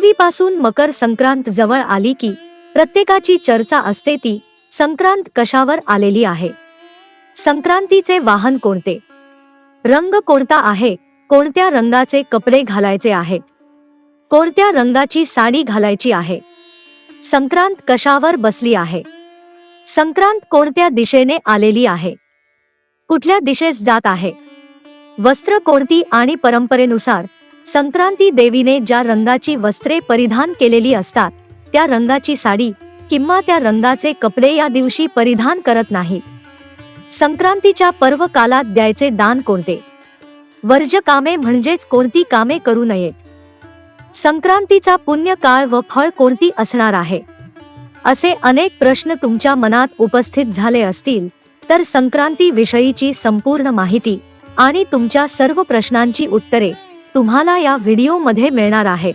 पूर्वीपासून मकर संक्रांत जवळ आली की प्रत्येकाची चर्चा असते ती संक्रांत कशावर आलेली आहे? संक्रांतीचे वाहन कोणते? रंग कोणता आहे? कोणत्या रंगाचे कपडे घालायचे आहेत? कोणत्या रंगाची साडी घालायची आहे? संक्रांत कशावर बसली आहे? संक्रांत कोणत्या दिशेने आलेली आहे? कुठल्या दिशेस जात आहे? वस्त्र कोणती आणि परंपरेनुसार संक्रांती देवीने ज्या रंगाची वस्त्रे परिधान केलेली असतात त्या रंगाची साडी किंवा त्या रंगाचे कपडे या दिवशी परिधान करत नाहीत. संक्रांतीच्या पर्व कालात द्यायचे दान कोणते? वर्ज कामे म्हणजेच कोणती कामे करू नयेत. संक्रांतीचा पुण्य काळ व फळ कोणती असणार आहे? असे अनेक प्रश्न तुमच्या मनात उपस्थित झाले असतील तर संक्रांती विषयीची संपूर्ण माहिती आणि तुमच्या सर्व प्रश्नांची उत्तरे तुम्हाला या व्हिडिओमध्ये मिळणार आहे.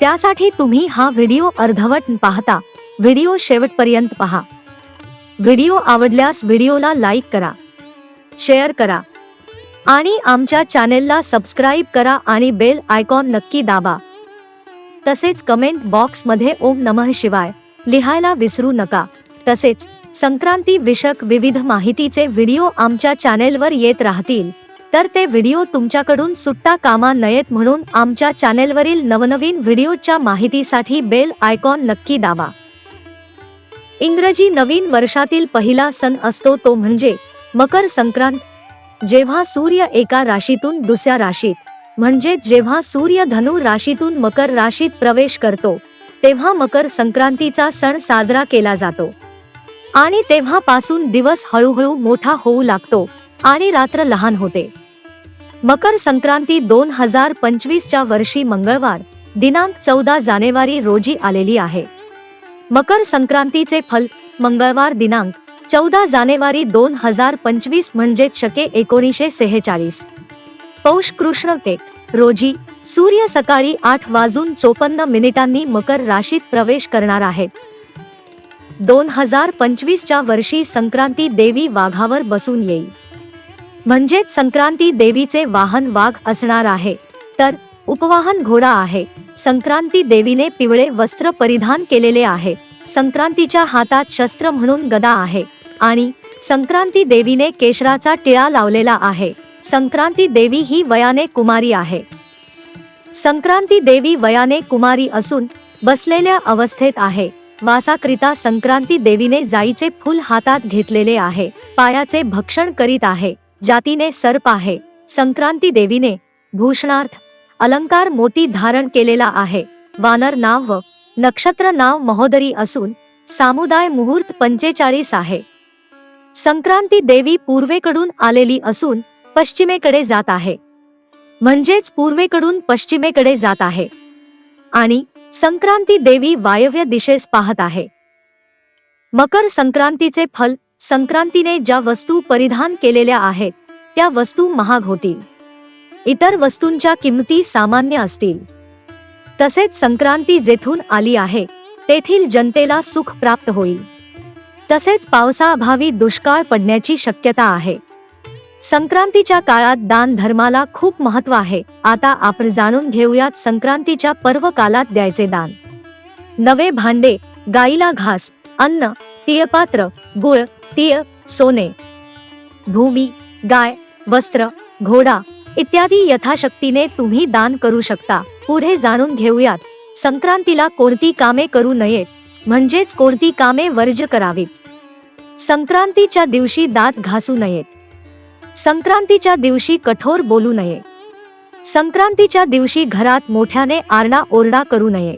त्यासाठी तुम्ही हा व्हिडिओ अर्धवट पाहता. व्हिडिओ शेवटपर्यंत पहा. व्हिडिओ आवडल्यास व्हिडिओला लाईक करा. शेअर करा. आणि आमच्या चॅनेलला सबस्क्राईब करा आणि बेल आयकॉन नक्की दाबा. तसेच कमेंट बॉक्समध्ये ओम नमः शिवाय लिहायला विसरू नका. तसेच संक्रांती विषयक विविध माहितीचे व्हिडिओ आमच्या चॅनेलवर येत राहतील. तर ते व्हिडिओ तुमच्याकडून सुट्टा कामा नयेत म्हणून आमच्या चॅनेलवरील नवनवीन व्हिडिओच्या माहितीसाठी बेल आयकॉन नक्की दाबा. इंग्रजी नवीन वर्षातील पहिला सण असतो तो म्हणजे मकर संक्रांत जेव्हा सूर्य एका राशीतून दुसऱ्या राशीत म्हणजे जेव्हा सूर्य धनु राशीतून मकर राशीत प्रवेश करतो तेव्हा मकर संक्रांतीचा सण साजरा केला जातो. आणि तेव्हापासून दिवस हळूहळू मोठा होऊ लागतो. आणि रात्र लहान होते. मकर संक्रांती दोन हजार पंचवीसच्या वर्षी मंगळवार दिनांक चौदा जानेवारी रोजी आलेली आहे. मकर संक्रांतीचे फल मंगळवार दिनांक चौदा जानेवारी दोन हजार पंचवीस म्हणजे शके एकोणीसशे सेहेचाळीस. पौष कृष्ण टेक रोजी सूर्य सकाळी आठ वाजून चोपन्न मिनिटांनी मकर राशीत प्रवेश करणार आहेत. दोन हजार पंचवीसच्या वर्षी संक्रांती देवी वाघावर बसून येईल. म्हणजेच संक्रांती देवीचे वाहन वाघ असणार आहे. तर उपवाहन घोडा आहे. संक्रांती देवीने पिवळे वस्त्र परिधान केलेले आहे. संक्रांतीच्या हातात शस्त्र म्हणून गदा आहे. आणि संक्रांती देवीने केशराचा टिळा लावलेला आहे. संक्रांती देवी ही वयाने कुमारी आहे. संक्रांती देवी वयाने कुमारी असून बसलेल्या अवस्थेत आहे. वासाकरिता संक्रांती देवीने जाईचे फूल हातात घेतलेले आहे. पायाचे भक्षण करीत आहे. जातीने सर्प आहे. संक्रांती देवीने भूषणार्थ अलंकार मोती धारण केलेला आहे. वानर नाव व नक्षत्र नाव महोदरी असून सामुदाय मुहूर्त पंचेचाळीस आहे. संक्रांती देवी पूर्वेकडून आलेली असून पश्चिमेकडे जात आहे. म्हणजेच पूर्वेकडून पश्चिमेकडे जात आहे. आणि संक्रांती देवी वायव्य दिशेस पाहत आहे. मकर संक्रांतीचे फल संक्रांतीने ज्या वस्तू परिधान केलेल्या आहेत त्या वस्तू महाग होतील. इतर वस्तूंच्या किमती सामान्य असतील. तसेच संक्रांती जेथून आली आहे तेथील जनतेला सुख प्राप्त होईल. तसेच पावसाअभावी दुष्काळ पडण्याची शक्यता आहे. संक्रांतीच्या काळात दान धर्माला खूप महत्त्व आहे. आता आपण जाणून घेऊयात संक्रांतीच्या पर्व कालात द्यायचे दान. नवे भांडे गाईला घास अन्न तिळपात्र गुळ तिळ सोने भूमी गाय वस्त्र घोडा इत्यादी यथाशक्तीने तुम्ही दान करू शकता. पुढे जाणून घेऊयात संक्रांतीला कोणती कामे करू नयेत म्हणजेच कोणती कामे वर्ज करावीत? संक्रांतीच्या दिवशी दात घासू नयेत. संक्रांतीच्या दिवशी कठोर बोलू नये. संक्रांतीच्या दिवशी घरात मोठ्याने आरडा ओरडा करू नये.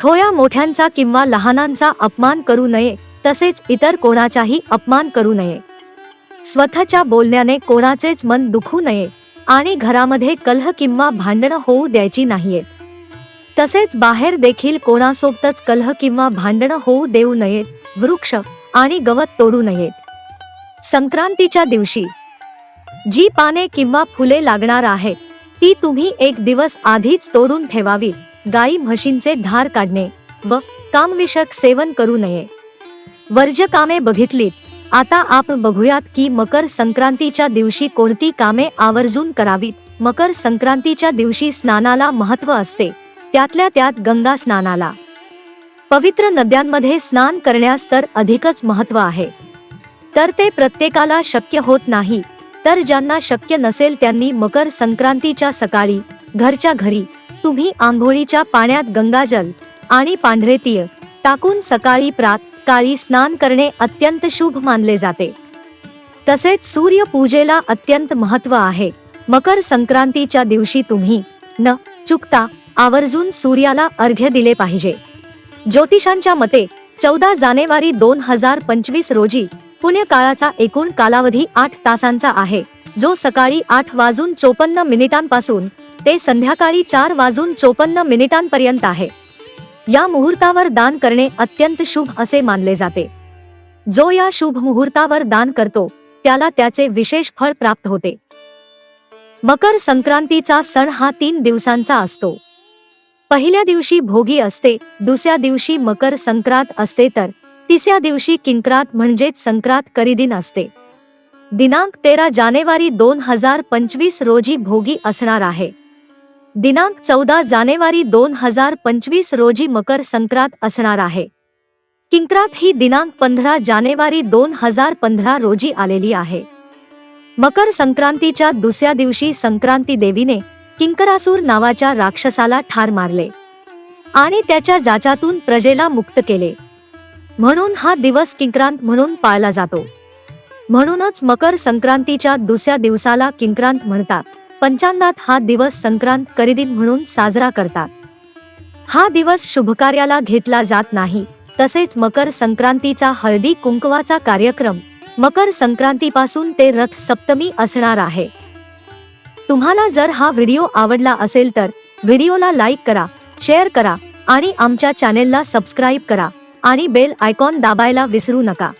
थोया मोठ्यांचा किंवा लहानांचा अपमान करू नये तसेच इतर कोणाचाही अपमान करू नये. स्वतःच्या बोलण्याने कोणाचेच मन दुखू नये आणि घरामध्ये कलह किंवा भांडणं होऊ द्यायची नाहीयेत. तसेच बाहेर देखील कोणासोबतच कलह किंवा भांडणं होऊ देऊ नयेत वृक्ष आणि गवत तोडू नयेत. संक्रांतीच्या दिवशी जी पाने किंवा फुले लागणार आहेत ती तुम्ही एक दिवस आधीच तोडून ठेवावी गाई म्हशींचे धार काढणे व कामविषयक सेवन करू नये. वर्ज कामे बघितलीत. आता आपण बघूयात की मकर संक्रांतीच्या दिवशी कोणती कामे आवर्जून करावीत. मकर संक्रांतीच्या दिवशी स्नानाला महत्त्व असते. त्यातल्या त्यात गंगा स्नानाला. पवित्र नद्यांमध्ये स्नान करण्यास तर अधिकच महत्त्व आहे. तर ते प्रत्येकाला शक्य होत नाही. तर ज्यांना शक्य नसेल त्यांनी मकर संक्रांतीच्या सकाळी घरच्या घरी तुम्ही आंघोळीच्या पाण्यात गंगाजल आणि पांढरे तीळ टाकून सकाळी प्रात काळी स्नान करणे अत्यंत शुभ मानले जाते. तसेच सूर्यपूजेला अत्यंत महत्त्व आहे. मकर संक्रांतीच्या दिवशी तुम्ही न चुकता आवर्जून सूर्याला अर्घ्य दिले पाहिजे. ज्योतिषांच्या मते चौदा जानेवारी दोन हजार पंचवीस रोजी पुण्यकाळाचा एकूण कालावधी आठ तासांचा आहे जो सकाळी आठ वाजून चोपन्न मिनिटांपासून ते संध्याकाळी चार वाजून चोपन्न मिनिटांपर्यंत आहे. या मुहूर्तावर दान करणे अत्यंत शुभ असे मानले जाते. जो या शुभ मुहूर्तावर दान करतो त्याला त्याचे विशेष फळ प्राप्त होते. मकर संक्रांतीचा सण हा तीन दिवसांचा असतो. पहिल्या दिवशी भोगी असते दुसऱ्या दिवशी मकर संक्रांत असते तर तिसऱ्या दिवशी किंक्रात म्हणजेच संक्रांत करीदिन असते. दिनांक तेरा जानेवारी दोन हजार पंचवीस रोजी भोगी असणार आहे. दिनांक चौदा जानेवारी दोन हजार पंचवीस रोजी मकर संक्रांत असणार आहे. किंक्रात ही दिनांक पंधरा जानेवारी दोन हजार पंधरा रोजी आलेली आहे. मकर संक्रांतीच्या दुसऱ्या दिवशी संक्रांती देवीने किंकरासूर नावाच्या राक्षसाला ठार मारले आणि त्याच्या जाचातून प्रजेला मुक्त केले. म्हणून हा दिवस किंक्रांत म्हणून पाळला जातो. म्हणूनच मकर संक्रांतीच्या दुसऱ्या दिवसाला किंक्रांत म्हणतात. पंचांगात हा दिवस संक्रांत करीदिन म्हणून साजरा करतात. हा दिवस शुभकार्याला घेतला जात नाही तसेच मकर संक्रांतीचा हळदी कुंकवाचा कार्यक्रम मकर संक्रांतीपासून ते रथ सप्तमी असणार आहे. तुम्हाला जर हा व्हिडिओ आवडला असेल तर व्हिडिओला लाईक करा शेअर करा आणि आमच्या चॅनेलला सबस्क्राईब करा आणि बेल आयकॉन दाबायला विसरू नका.